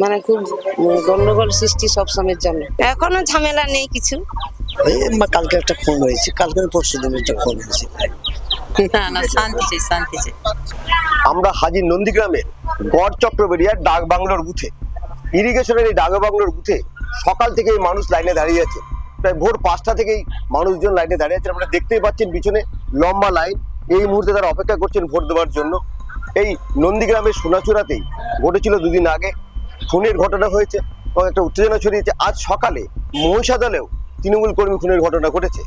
মানে খুব উম, গন্ডগোল সৃষ্টি সব সময়ের জন্য। এখনও ঝামেলা নেই কিছু? ওই কালকে একটা খুন হয়েছে। কালকে পরশু দিন একটা খুন হয়েছে। না না শান্তি চাই শান্তি চাই। আমরা হাজির নন্দীগ্রামের গড় চক্রবেড়িয়ার ডাক বাংলোর বুথে ইরিগেশনের এই ডাক বাংলোর বুথে সকাল থেকেই মানুষ লাইনে দাঁড়িয়ে আছে। প্রায় ভোর পাঁচটা থেকেই মানুষজন লাইনে দাঁড়িয়ে আছে। আপনারা দেখতেই পাচ্ছেন পিছনে লম্বা লাইন। এই মুহূর্তে তারা অপেক্ষা করছেন ভোট দেওয়ার জন্য। এই নন্দীগ্রামের সোনাচূড়াতেই ঘটেছিল দুদিন আগে। খুনের ঘটনা হয়েছে এবং একটা উত্তেজনা ছড়িয়েছে। আজ সকালে মহিষাদলেও তৃণমূল কর্মী খুনের ঘটনা ঘটেছে।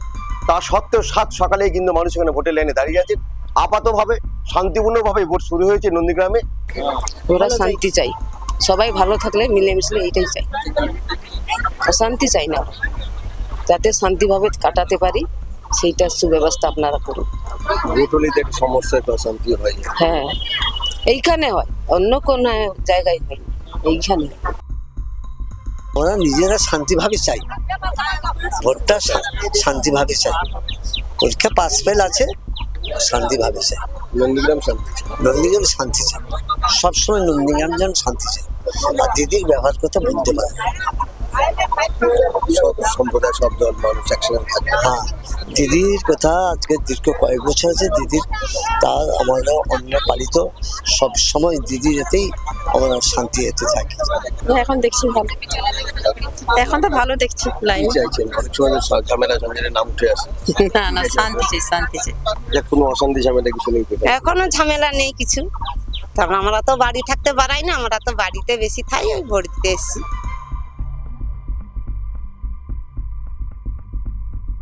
তা সত্ত্বেও সাত সকালেই কিন্তু মানুষ এখানে ভোটের লাইনে দাঁড়িয়ে আছেন। আপাতভাবে শান্তিপূর্ণভাবে ভোট শুরু হয়েছে নন্দীগ্রামে। ওরা শান্তি চাই। সবাই ভালো থাকলে মিলেমিশলে এইটাই চাই। অশান্তি চাই না। যাতে শান্তিভাবে কাটাতে পারি সেইটার সুব্যবস্থা আপনারা করুন। ভোট হলেই তো একটা সমস্যা অশান্তি হয়। হ্যাঁ। এইখানে হয় অন্য কোনো জায়গায় হয় না। এইখানে। ওরা নিজেরা শান্তিভাবে চাই ভোটটা শান্তিভাবে চাই পরীক্ষা পাস ফেল আছে শান্তিভাবে চাই নন্দীগ্রাম শান্তি নন্দীগ্রাম শান্তি চাই সবসময় নন্দীগ্রাম যেন শান্তি চাই আর দিদির ব্যবহার করতে বলতে পারে সব সম্প্রদায় সব দল মানুষ একসঙ্গে থাকবে হ্যাঁ দিদির কথা আজকে দীর্ঘ কয়েক বছর আছে। দিদির তার আমরা অন্য পালিত। সব সময় দিদি যেতেই আমরা শান্তি যেতে থাকি। এখন দেখছি ভালো। এখন তো ভালো দেখছি লাইন চাইছেন? অনেক সময় তো ঝামেলা নাম উঠে আসে। না না শান্তি চাই শান্তি চাই। কোনো অশান্তি ঝামেলা কিছু নেই। এখনও ঝামেলা নেই কিছু। তারপর আমরা তো বাড়ি থাকতে পারাই না আমরা তো বাড়িতে বেশি থাই ওই ভোট দিতে এসছি।